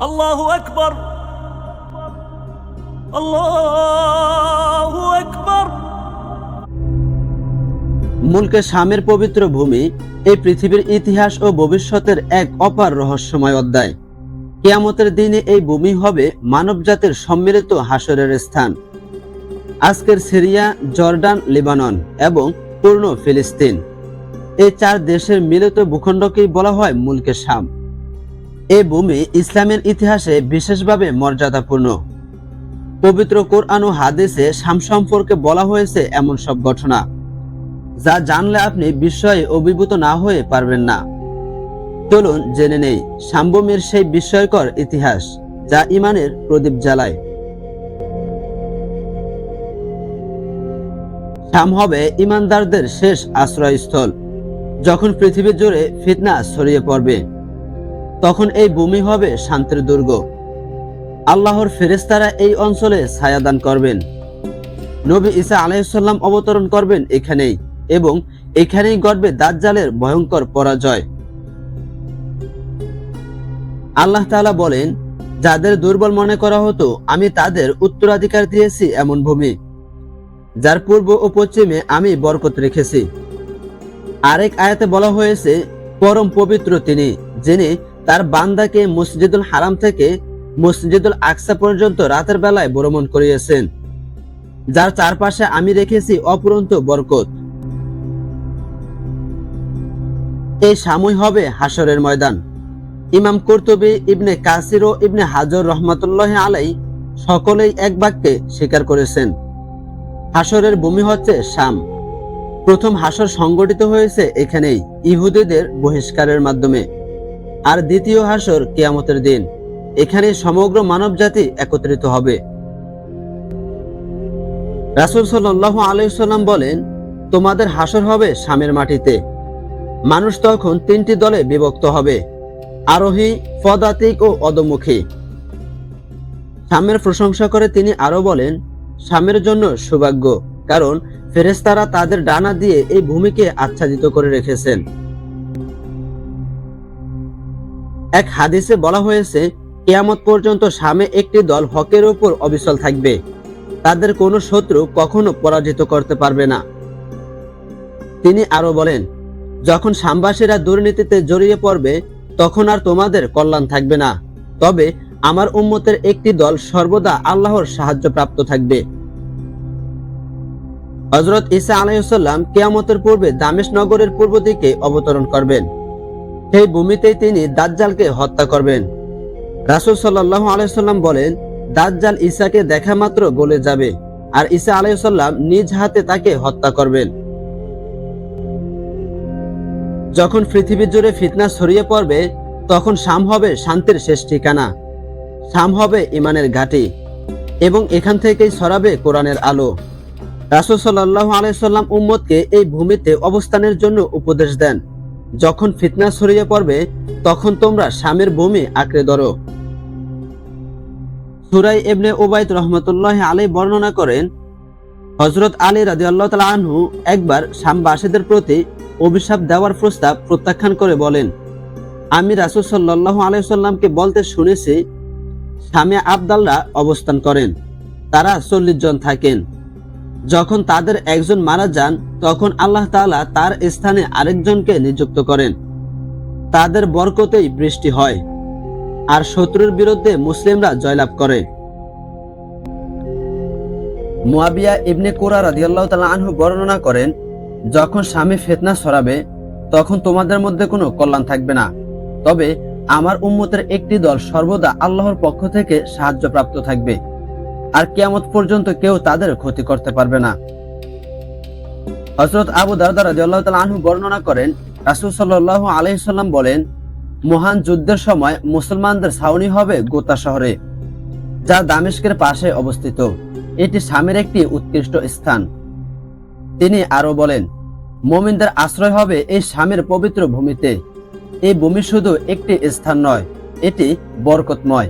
আল্লাহ আকবর। আল্লাহ আকবর। মুলকে শামের পবিত্র ভূমি এই পৃথিবীর ইতিহাস ও ভবিষ্যতের এক অপার রহস্যময় অধ্যায়। কেয়ামতের দিনে এই ভূমি হবে মানবজাতের সম্মিলিত হাসরের স্থান। আজকের সিরিয়া, জর্ডান, লিবানন এবং পূর্ণ ফিলিস্তিন। এই চার দেশের মিলিত ভূখণ্ডকেই বলা হয় মুলকে শাম। এই ভূমি ইসলামের ইতিহাসে বিশেষভাবে মর্যাদাপূর্ণ। পবিত্র কোরআন ও হাদিসে শাম সম্পর্কে বলা হয়েছে এমন সব ঘটনা, যা জানলে আপনি বিস্ময়ে অভিভূত না হয়ে পারবেন না। চলুন জেনে নেই শাম্বমের সেই বিস্ময়কর ইতিহাস, যা ইমানের প্রদীপ জ্বালায়। শাম হবে ইমানদারদের শেষ আশ্রয়স্থল, যখন পৃথিবী জুড়ে ফিতনা ছড়িয়ে পড়বে। তখন এই ভূমি হবে শান্তির দুর্গ। আল্লাহর ফেরেস্তারা এই অঞ্চলে ছায়াদান করবেন। নবী ঈসা আলাইসাল্লাম অবতরণ করবেন এখানেই এবং এখানেই ঘটবে দাজ্জালের ভয়ঙ্কর পরাজয়। আল্লাহ তাআলা বলেন, যাদের দুর্বল মনে করা হতো, আমি তাদের উত্তরাধিকার দিয়েছি এমন ভূমি, যার পূর্ব ও পশ্চিমে আমি বরকত রেখেছি। আরেক আয়াতে বলা হয়েছে, পরম পবিত্র তিনি, যিনি তার বান্দাকে মসজিদুল হারাম থেকে মসজিদুল আকসা পর্যন্ত রাতের বেলায় ভ্রমণ করিয়েছেন, যার চারপাশে আমি রেখেছি অপুরন্ত বরকত। এই সাময় হবে হাসরের ময়দান। ইমাম কর্তবী, ইবনে কাসির ও ইবনে হাজর রহমতুল্লাহ আলাই সকলেই এক বাক্যে স্বীকার করেছেন হাসরের ভূমি হচ্ছে শাম। প্রথম হাসর সংগঠিত হয়েছে এখানেই, ইহুদিদের বহিষ্কারের মাধ্যমে। আর দ্বিতীয় হাসর কিয়ামতের দিন। এখানে সমগ্র মানবজাতি একত্রিত হবে। রাসুল সাল্লাহ আলাইসাল্লাম বলেন, তোমাদের হাসর হবে শামের মাটিতে। মানুষ তখন তিনটি দলে বিভক্ত হবে, আরোহী, পদাতিক ও অদমুখী শামের প্রশংসা করে তিনি আরও বলেন, শামের জন্য সৌভাগ্য, কারণ ফেরেস্তারা তাদের ডানা দিয়ে এই ভূমিকে আচ্ছাদিত করে রেখেছেন। এক হাদিসে বলা হয়েছে, কেয়ামত পর্যন্ত শামে একটি দল হকের উপর অবিচল থাকবে। তাদের কোনো শত্রু কখনো পরাজিত করতে পারবে না। তিনি আরও বলেন, যখন সামবাসীরা দুর্নীতিতে জড়িয়ে পড়বে, তখন আর তোমাদের কল্যাণ থাকবে না। তবে আমার উম্মতের একটি দল সর্বদা আল্লাহর সাহায্য প্রাপ্ত থাকবে। হজরত ইসা আলাইসাল্লাম কেয়ামতের পূর্বে দামেশ নগরের পূর্ব দিকে অবতরণ করবেন। সেই ভূমিতেই তিনি দাজ্জালকে হত্যা করবেন। রাসুল সাল্লাহ আলাইসাল্লাম বলেন, দাজ্জাল ঈসাকে দেখা মাত্র গলে যাবে আর ঈসা আলাইসাল্লাম নিজ হাতে তাকে হত্যা করবেন। যখন পৃথিবী জুড়ে ফিতনা ছড়িয়ে পড়বে, তখন শাম হবে শান্তির শেষ ঠিকানা। শাম হবে ইমানের ঘাঁটি এবং এখান থেকেই সরাবে কোরআনের আলো। রাসুল সাল্লাহ আলাইসাল্লাম উম্মদকে এই ভূমিতে অবস্থানের জন্য উপদেশ দেন। যখন ফিতনা ছড়িয়ে পড়বে, তখন তোমরা শামের ভূমি আঁকড়ে ধরো। সুরাই এবনে ওবায়দ রহমতুল্লাহ আলী বর্ণনা করেন হজরত আলী রাজি আল্লাহ তালা আনহু একবার শামবাসীদের প্রতি অভিশাপ দেওয়ার প্রস্তাব প্রত্যাখ্যান করে বলেন, আমি রাসুল সাল্লাহ আলাইসাল্লামকে বলতে শুনেছি স্বামী আবদাল্লা অবস্থান করেন, তারা চল্লিশ জন থাকেন। যখন তাদের একজন মারা যান, তখন আল্লাহ তাআলা তার স্থানে আরেকজনকে নিযুক্ত করেন। তাদের বরকতেই বৃষ্টি হয় আর শত্রুর বিরুদ্ধে মুসলিমরা জয়লাভ করে। মুয়াবিয়া ইবনে কোরা রাদিয়াল্লাহু তাআলা আনহু বর্ণনা করেন, যখন স্বামী ফেতনা সরাবে তখন তোমাদের মধ্যে কোনো কল্যাণ থাকবে না। তবে আমার উম্মতের একটি দল সর্বদা আল্লাহর পক্ষ থেকে সাহায্য প্রাপ্ত থাকবে। আর কিয়ামত পর্যন্ত কেউ তাদের ক্ষতি করতে পারবে না। হজরত আবু দারদা রাদিয়াল্লাহু তাআলা আনহু বর্ণনা করেন, রাসূল সাল্লাল্লাহু আলাইহি সাল্লাম বলেন, মহান যুদ্ধের সময় মুসলমানদের ছাউনি হবে গোতা শহরে, যা দামেস্কের পাশে অবস্থিত। এটি স্বামীর একটি উৎকৃষ্ট স্থান। তিনি আরও বলেন, মোমিনদের আশ্রয় হবে এই স্বামীর পবিত্র ভূমিতে। এই ভূমি শুধু একটি স্থান নয়, এটি বরকতময়।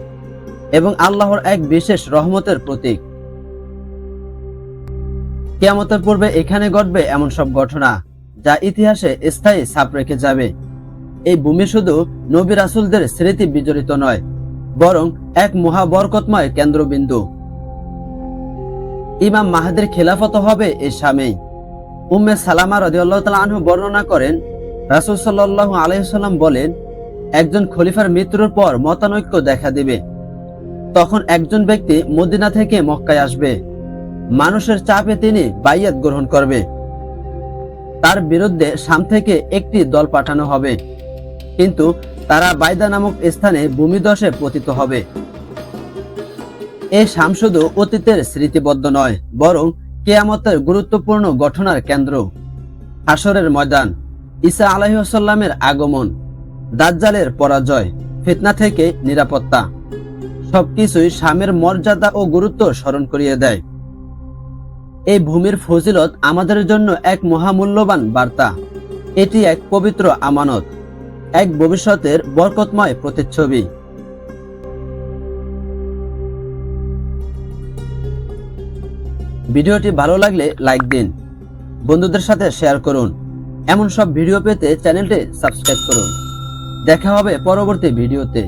এবং আল্লাহর এক বিশেষ রহমতের প্রতীক। কেয়ামতের পূর্বে এখানে ঘটবে এমন সব ঘটনা, যা ইতিহাসে স্থায়ী ছাপ রেখে যাবে। এই ভূমি শুধু নবী রাসুলদের স্মৃতি বিজড়িত নয়, বরং এক মহাবরকতময় কেন্দ্রবিন্দু। ইমাম মাহাদের খেলাফত হবে এ সামেই উম্মে সালামা রদিয়াল্লাহ তালা আনহু বর্ণনা করেন, রাসুল সাল্লাহ আলহিসাল্লাম বলেন, একজন খলিফার মৃত্যুর পর মতানৈক্য দেখা দিবে। তখন একজন ব্যক্তি মদিনা থেকে মক্কায় আসবে। মানুষের চাপে তিনি বাইয়াত গ্রহণ করবে। তার বিরুদ্ধে শাম থেকে একটি দল পাঠানো হবে। কিন্তু তারা বাইদা নামক স্থানে ভূমিদশে পতিত হবে। এ শাম শুধু অতীতের স্মৃতিবদ্ধ নয়, বরং কেয়ামতের গুরুত্বপূর্ণ ঘটনার কেন্দ্র। হাসরের ময়দান, ঈসা আলাহিসাল্লামের আগমন, দাজ্জালের পরাজয়, ফিতনা থেকে নিরাপত্তা। সবকিছুই স্বামীর মর্যাদা ও গুরুত্ব স্মরণ করিয়ে দেয়। এই ভূমির ফজিলত আমাদের জন্য এক মহামূল্যবান বার্তা। এটি এক পবিত্র আমানত, এক ভবিষ্যতের বরকতময় প্রতিচ্ছবি। ভিডিওটি ভালো লাগলে লাইক দিন, বন্ধুদের সাথে শেয়ার করুন। এমন সব ভিডিও পেতে চ্যানেলটি সাবস্ক্রাইব করুন। দেখা হবে পরবর্তী ভিডিওতে।